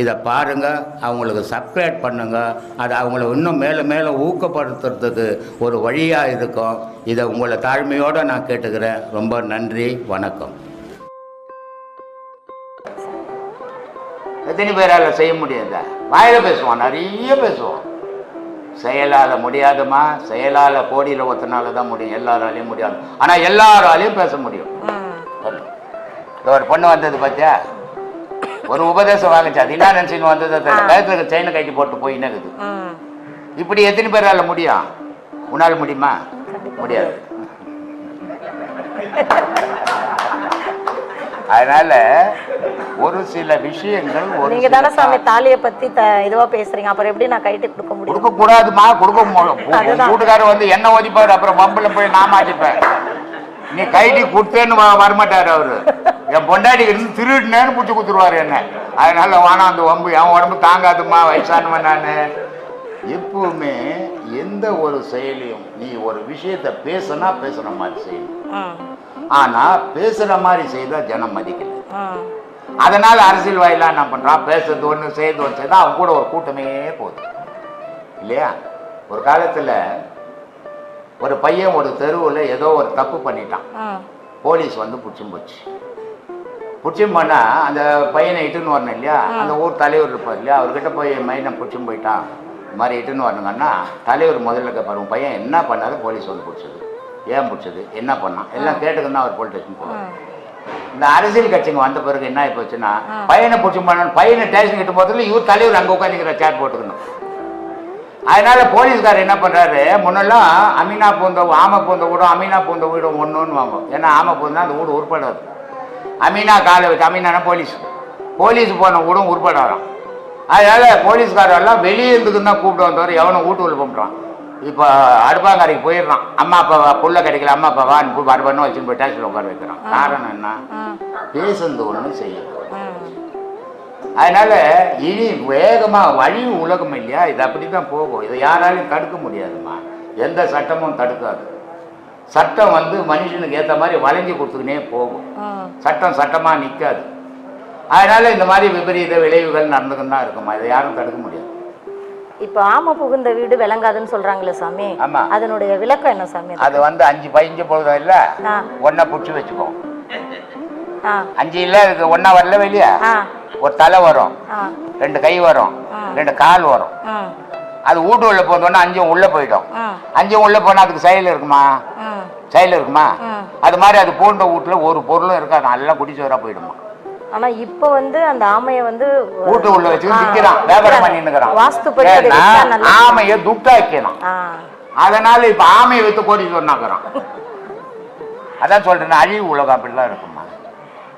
இதை பாருங்க அவங்களுக்கு சப்ஸ்கிரைப் பண்ணுங்க. அது அவங்கள இன்னும் மேலும் மேலும் ஊக்கப்படுத்துறதுக்கு ஒரு வழியாக இருக்கும். இதை உங்களை தாழ்மையோடு நான் கேட்டுக்கிறேன். ரொம்ப நன்றி வணக்கம். எத்தனை பேரால் செய்ய முடியாதா? வாயில பேசுவான் நிறைய பேசுவான் செயலால் முடியாதுமா? செயலால் கோடியில் ஒருத்தனால தான் முடியும். எல்லாராலையும் முடியாது. ஆனால் எல்லாராலையும் பேச முடியும். ஒரு பொண்ணு வந்தது பார்த்தியா ஒரு உபதேசம் வாங்கிச்சு. அது என்ன நினச்சின்னு வந்தது கழுத்துல செயினை கட்டி போட்டு போயின்னு இருக்குது இப்படி எத்தனை பேரால முடியும்? உன்னால் முடியுமா? முடியாது. அதனால ஒரு சில விஷயங்கள் நீங்க தானே சாமி தாலியை பத்தி இதுவா பேசுறீங்க. அப்புறம் எப்படி நான் கைட்டு கொடுக்க முடியும்? கொடுக்க கூடாதுமா? கொடுக்க. வீட்டுக்காரர் வந்து என்ன ஒதிப்பாரு அப்புறம் பம்புல போய் நான் மாட்டிப்பேன். நீ கைட்டி கொடுத்தேன்னு வரமாட்டாரு அவரு. என் பொண்டாட்டி இருந்து திருடினேன்னு பிடிச்சி குத்துருவாரு என்ன. அதனால வானா அந்த வம்பு என் உடம்பு தாங்காதுமா வயசானவன் நான். எப்பவுமே எந்த ஒரு செயலையும் நீ ஒரு விஷயத்த பேசுனா பேசுற மாதிரி செய்யணும். ஆனா பேசுற மாதிரி செய்தா ஜனம் மதிக்கல. அதனால அரசியல் வாயிலா என்ன பண்றான் பேசுறது ஒண்ணு செய்து ஒன்று செய்தா அவன் கூட ஒரு கூட்டமே போகுது. இல்லையா? ஒரு காலத்துல ஒரு பையன் ஒரு தெருவில் ஏதோ ஒரு தப்பு பண்ணிட்டான். போலீஸ் வந்து பிடிச்சும் போச்சு. பிடிச்சும் போனா அந்த பையனை இட்டுன்னு வரணும் இல்லையா? அந்த ஊர் தலைவர் இருப்பார் இல்லையா? அவர்கிட்ட போய் என் மையனை பிடிச்சும் போயிட்டான். இந்த மாதிரி இட்டுன்னு வரணுங்கன்னா தலைவர் முதல்ல கேட்பாரு பையன் என்ன பண்ணாரு போலீஸ் வந்து பிடிச்சது. ஏன் பிடிச்சது? என்ன பண்ணான்? எல்லாம் கேட்டுக்கு தான் அவர் போலீஸ் ஸ்டேஷன் போவார். இந்த அரசியல் கட்சிங்க வந்த பிறகு என்ன ஆகி போச்சுன்னா பையனை பிடிச்சி பண்ணணும் பையனை ஸ்டேஷன் கிட்ட போகிறதுல இவர் தலைவர் அங்கே உட்காந்துக்கிற சேர் போட்டுக்கணும். அதனால போலீஸ்காரர் என்ன பண்றாரு முன்னெல்லாம் அமீனா பூந்த ஆமை பூந்த வீடும் அமீனா பூந்த வீடும் ஒன்றுன்னு வாங்கும் ஏன்னா ஆமை பூந்தா அந்த வீடு உருப்படாது அமீனா காலை வச்சு அமீனானா போலீஸ். போலீஸ் போன வீடும் உருப்படாராம் அதனால போலீஸ்காரெல்லாம் வெளியே இருந்துக்கு தான் கூப்பிட்டு வந்தவர் எவனும் வீட்டுக்குள்ள கும்பிட்றான் இப்போ அடுப்பாங்கரைக்கு போயிடுறான். அம்மா அப்பா புள்ள கிடைக்கல அம்மா அப்பா வான்னு வருவன்னு வச்சுன்னு போய் டேக்ஸில் உட்கார வைக்கிறான். காரணம் என்ன? பேசுறது ஒன்று செய்யணும் ம் அதனால இனி வேகமா வழி உலகம் இல்லையா? இது அப்படிதான் போகும். இதை யாராலையும் தடுக்க முடியாதும்மா. எந்த சட்டமும் தடுக்காது. சட்டம் வந்து மனுஷனுக்கு ஏற்ற மாதிரி வளைஞ்சு கொடுத்துக்கினே போகும். சட்டம் சட்டமா நிற்காது அதனால இந்த மாதிரி விபரீத விளைவுகள் நடந்துக்கிட்டு தான் இருக்குமா? இதை யாரும் தடுக்க முடியாது. இப்போ ஆமை புகுந்த வீடு விளங்காதுன்னு சொல்றாங்களே சாமி. அதனுடைய விளக்கம் என்ன சாமி அது வந்து அஞ்சு பதினஞ்சு பொழுதும் இல்லை? ஆ. ஒன்றை பிடிச்சி வச்சுக்கோ. அஞ்சு இல்லை இருக்கு ஒன்றா வரல வெளியே? ஒரு தலை வரும். ரெண்டு கை வரும். ரெண்டு கால் வரும். அது வீட்டு உள்ள போனோன்னா அஞ்சும் உள்ள போயிடும். அஞ்சும் உள்ள போனா அதுக்கு செயல் இருக்குமா? செயல் இருக்குமா. அது மாதிரி அது பூண்ட வீட்டுல ஒரு பொருளும் இருக்காது. நல்லா குடிச்சவரா போயிடுமா. ஆனா இப்போ வந்து அந்த ஆமைய வந்து வீட்டு உள்ள வச்சு விற்கிறான் வியாபாரம் பண்ணிட்டு நல்லது. ஆமையை துட்டா வைக்கணும் ஆ. அதனால இப்ப ஆமையை வித்து கோடி சொன்னாக்குறான் அதான் சொல்றேன் அழிவு உலகம் அப்படிலாம் இருக்குமா?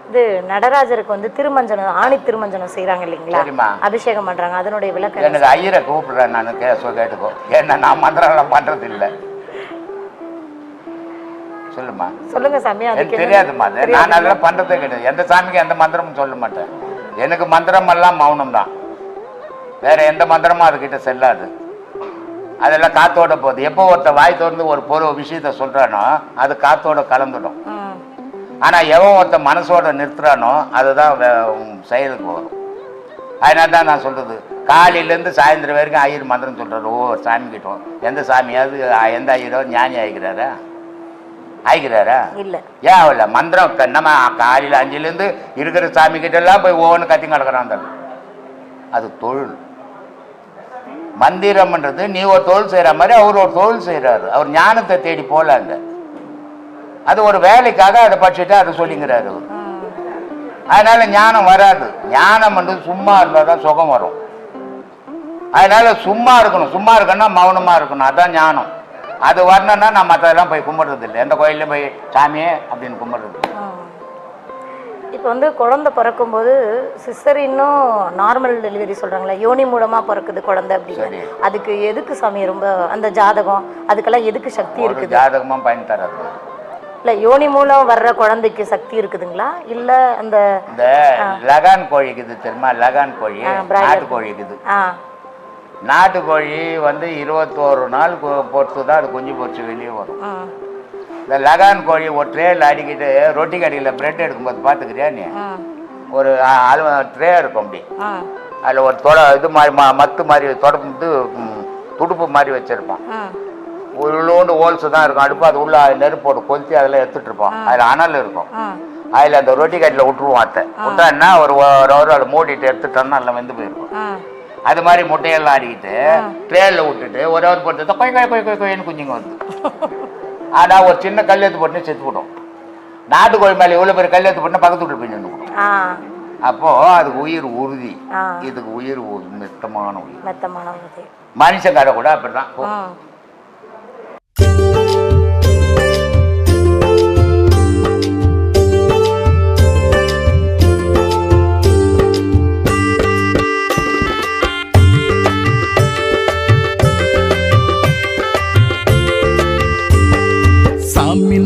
இது நடராஜருக்கு வந்து திருமஞ்சனம் ஆணி திருமஞ்சனம் செய்றாங்க இல்லைங்களா. அபிஷேகம் பண்றாங்க. அதனுடைய விளக்கம்? எனக்கு ஐயரை கூப்பிடுறேன் நான் கேட்டுக்கோ. ஏன்னா நான் மந்திரம் பண்றது இல்லை சொல்லுமா? சொல்லுங்க சாமி எனக்கு அது நான்? அதெல்லாம் பண்றதே கிடையாது. எந்த சாமிக்கும் எந்த மந்திரமும் சொல்ல மாட்டேன். எனக்கு மந்திரம் எல்லாம் மௌனம் தான். வேற எந்த மந்திரமும் அதுகிட்ட செல்லாது. அதெல்லாம் காத்தோட போகுது. எப்போ ஒருத்த வாய் திறந்து ஒரு பொருள் விஷயத்த சொல்றானோ அது காத்தோட கலந்துடும். ம் ஆனா எவன் ஒருத்த மனசோட நிறுத்துறானோ அதுதான் செயலுக்கு வரும். அதனால தான் நான் சொல்றது. காலையிலேருந்து சாயந்தரம் வரைக்கும் ஐயர் மந்திரம் சொல்றாரு. ஓ சாமி கிட்டோம் எந்த சாமியாவது எந்த ஐயரோ ஞானி ஆகிக்கிறாரா ஆகிக்கிறாரா இல்ல. ஏன் அவள மந்திரம் நம்ம காலையில் அஞ்சுலேருந்து இருக்கிற சாமி கிட்ட எல்லாம் போய் ஒவ்வொன்று கத்தி கிடக்குறான். அது தொழில். மந்திரம்ன்றது நீ ஒரு தொழில் செய்கிற மாதிரி அவர் ஒரு தொழில் செய்கிறாரு அவர் ஞானத்தை தேடி போகல அங்க. அது ஒரு வேலைக்காக அதை படிச்சுட்டு அதை சொல்லிங்கிறாரு அதனால ஞானம் வராது. ஞானம் வந்து சும்மா இருந்தால் தான் சுகம் வரும். அதனால சும்மா இருக்கணும். சும்மா இருக்கணும்னா மௌனமா இருக்கணும். அதான் ஞானம். அது வரணும்னா நான் மற்றதெல்லாம் போய் கும்பிட்றது இல்லை. எந்த கோயிலையும் போய் சாமியே அப்படின்னு கும்பிட்றது. இப்போ வந்து குழந்தை பிறக்கும்போது சிஸ்டர் இன்னும் நார்மல் டெலிவரி சொல்றாங்களே யோனி மூலமா பிறக்குது குழந்தை. அப்படின்னு. அதுக்கு எதுக்கு சாமி ரொம்ப அந்த ஜாதகம்? அதுக்கெல்லாம் எதுக்கு சக்தி இருக்குது? ஜாதகமும் பயன் தராது. இல்ல யோனி மூலம் வர்ற குழந்தைக்கு சக்தி இருக்குதுங்களா? இல்ல அந்த இந்த லகான் கோழி இருக்குது தெரியுமா? லகான் கோழி. நாட்டு கோழி இருக்குது. நாட்டுக்கோழி வந்து இருபத்தோரு நாள் பொறுத்து தான் அது குஞ்சு பொறிச்சு வெளியே வரும். இந்த லகான் கோழி ஒரு ட்ரேயில் அடிக்கிட்டு ரொட்டி கடையில் பிரெட் எடுக்கும்போது பார்த்துக்கிறியா நீ? ஒரு அலு ட்ரே இருக்கும் அப்படி. அதில் ஒரு தொட இது மாதிரி மத்து மாதிரி தொடர்ந்து துடுப்பு மாதிரி வச்சுருப்பான். உள்ளோண்டு ஹோல்ஸ் தான் இருக்கும். அடுப்பு அது உள்ள நெருப்பு போட்டு கொளுத்தி அதில் எடுத்துட்டு இருப்போம். அதில் அனல் இருக்கும். அதில் அந்த ரொட்டி கட்டில் விட்டுருவோம் அத்தை. விட்டான்னா ஒரு ஒரு ஹவர் அதை மூடிட்டு எடுத்துட்டோம்னா நல்லா வெந்து போயிருக்கும். அது மாதிரி முட்டையெல்லாம் அடிக்கிட்டு ட்ரேலில் விட்டுட்டு ஒரு ஹவர் போட்டு கொய் கொய் கொய் கொய் கொய்னு குஞ்சுங்க வந்து. ஆனால் ஒரு சின்ன கல் எடுத்து போட்டு செத்து போடும் நாட்டுக்கோழி மேலே இவ்வளோ பெரிய கல் எடுத்து போட்டு பக்கத்து வீட்டு போய் நின்று அப்போது அதுக்கு உயிர் உறுதி. இதுக்கு உயிர் மித்தமான உயிர். மனுஷங்கார கூட அப்படிதான்.